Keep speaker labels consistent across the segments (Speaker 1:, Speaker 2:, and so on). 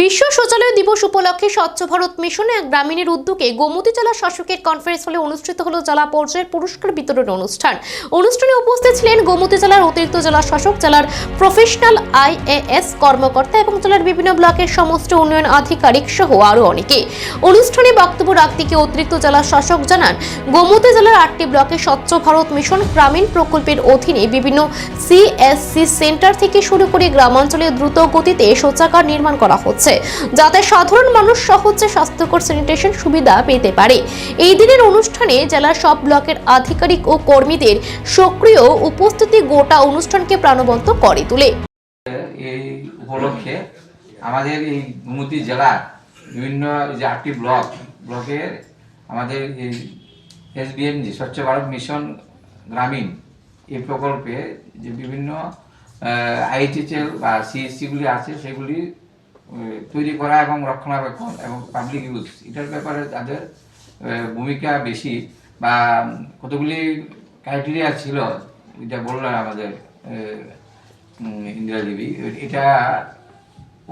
Speaker 1: বিশ্ব শৌচালয় দিবস উপলক্ষে স্বচ্ছ ভারত মিশনে এক গ্রামীণের উদ্যোগে গোমতী জেলা শাসকের কনফারেন্স হলে অনুষ্ঠিত হলো জেলা পর্যায়ের পুরস্কার বিতরণ অনুষ্ঠান। অনুষ্ঠানে উপস্থিত ছিলেন গোমতী জেলার অতিরিক্ত জেলা শাসক, জেলার প্রফেশনাল আইএএস কর্মকর্তা এবং জেলার বিভিন্ন ব্লকের সমস্ত উন্নয়ন আধিকারিক সহ আরও অনেকে। অনুষ্ঠানে বক্তব্য রাখতে গিয়ে অতিরিক্ত জেলা শাসক জানান, গোমতী জেলার আটটি ব্লকে স্বচ্ছ ভারত মিশন গ্রামীণ প্রকল্পের অধীনে বিভিন্ন সিএসসি সেন্টার থেকে শুরু করে গ্রামাঞ্চলে দ্রুত গতিতে শৌচাগার নির্মাণ করা হচ্ছে। যাতে সাধারণ মানুষ সহজে স্বাস্থ্যকর স্যানিটেশন সুবিধা পেতে পারে। এই দিনের অনুষ্ঠানে জেলার সব ব্লকের আধিকারিক ও কর্মীদের সক্রিয় উপস্থিতি গোটা অনুষ্ঠানকে প্রাণবন্ত করে তোলে।
Speaker 2: এই উপলক্ষে আমাদের এই গুমতি জেলার বিভিন্ন যে আটটি ব্লক, ব্লকের আমাদের এই এসবিএমজি স্বচ্ছ ভারত মিশন গ্রামীণ, এই প্রকল্পে যে বিভিন্ন আইটিএল বা সিএসসিগুলি আছে, সেগুলি তৈরি করা এবং রক্ষণাবেক্ষণ এবং পাবলিক ইউজ এটার ব্যাপারে তাদের ভূমিকা বেশি বা, কতগুলি ক্রাইটেরিয়া ছিল, এটা বললেন আমাদের ইন্দিরা দেবী। এটা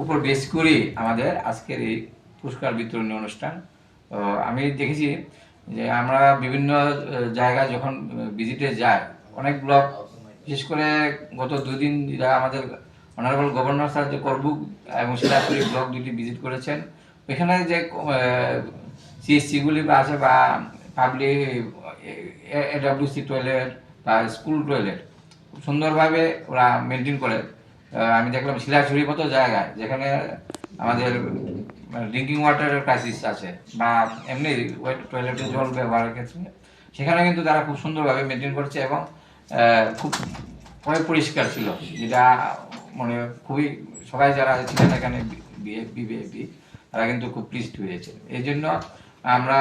Speaker 2: উপর বেস করেই আমাদের আজকের এই পুরস্কার বিতরণী অনুষ্ঠান। আমি দেখেছি যে আমরা বিভিন্ন জায়গায় যখন ভিজিটে যাই, অনেক ব্লক বিশেষ করে গত দুদিন যারা আমাদের অনারেবল গভর্নর স্যার যে করবুক এবং শিলাপুরি ব্লক দুটি ভিজিট করেছেন। ওইখানে যে সিএসসিগুলি আছে বা পাবলিক এডাব্লিউসি টয়লেট বা স্কুল টয়লেট সুন্দরভাবে ওরা মেনটেন করে। আমি দেখলাম শিলাছড়ির মতো জায়গায় যেখানে আমাদের ড্রিঙ্কিং ওয়াটারের ক্রাইসিস আছে বা এমনি টয়লেটে জল ব্যবহারের ক্ষেত্রে। সেখানে কিন্তু তারা খুব সুন্দরভাবে মেনটেন করছে এবং খুব পরিষ্কার ছিল, যেটা মানে খুবই, সবাই যারা ছিলেন এখানে বিএপি তারা কিন্তু খুব প্লিজড হয়েছে। এই জন্য আমরা